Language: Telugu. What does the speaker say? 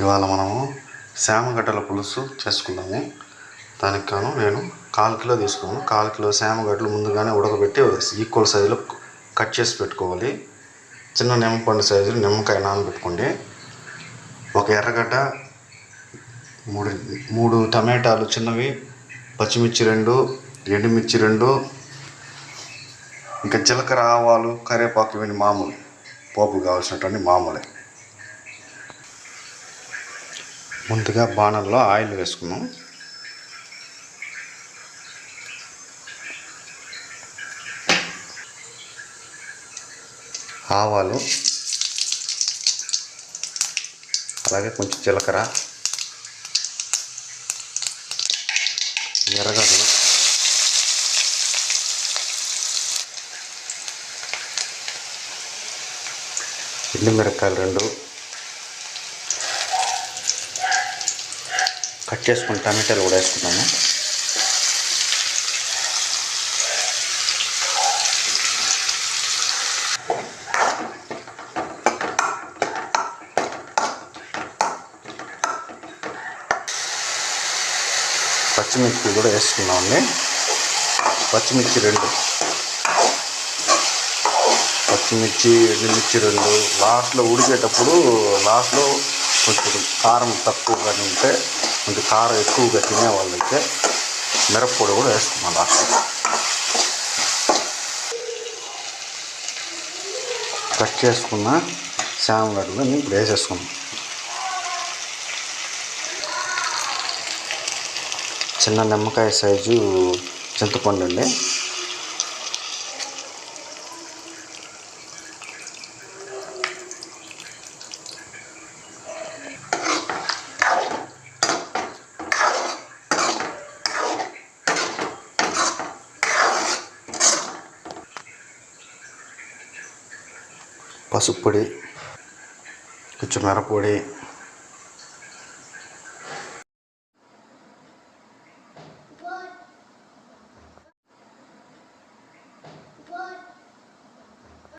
ఇవాళ మనము శామగడ్డల పులుసు చేసుకుందాము. దానికి కాను నేను కాల్ కిలో తీసుకున్నాను. కాల్ కిలో శామగడ్డలు ముందుగానే ఉడకబెట్టి ఈక్వల్ సైజులో కట్ చేసి పెట్టుకోవాలి. చిన్న నిమ్మపండు సైజులు నిమ్మకాయ నానబెట్టుకోండి. ఒక ఎర్రగడ్డ మూడు మూడు టమాటాలు చిన్నవి పచ్చిమిర్చి రెండు ఎండుమిర్చి రెండు ఇంకా జీలకర్ర ఆవాలు కరివేపాకు ఇవన్నీ మామూలు. పోపు కావాల్సినటువంటి మామూలే. ముందుగా బాణంలో ఆయిల్ వేసుకున్నాం ఆవాలు అలాగే కొంచెం జీలకర్ర ఎర్రగడ్డలు ఎండుమిరపకాయలు రెండు కట్ చేసుకుని టమాటాలు కూడా వేసుకున్నాము పచ్చిమిర్చి కూడా వేసుకున్నామండి పచ్చిమిర్చి రెండు. పచ్చిమిర్చి ఎండుమిర్చి రెండు. లాస్ట్లో ఉడికేటప్పుడు లాస్ట్లో కొంచెం కారం తక్కువగానే ఉంటే కొంచెం కారం ఎక్కువగా తినే వాళ్ళైతే మిరప్పొడి కూడా వేసుకున్నాం లాస్ట్ కట్ చేసుకున్న శామగడ్డలు ఇప్పుడు వేసేసుకున్నాం చిన్న నిమ్మకాయ సైజు చింతపండు అండి. పసుపు పొడి కొంచెం మిరప్పొడి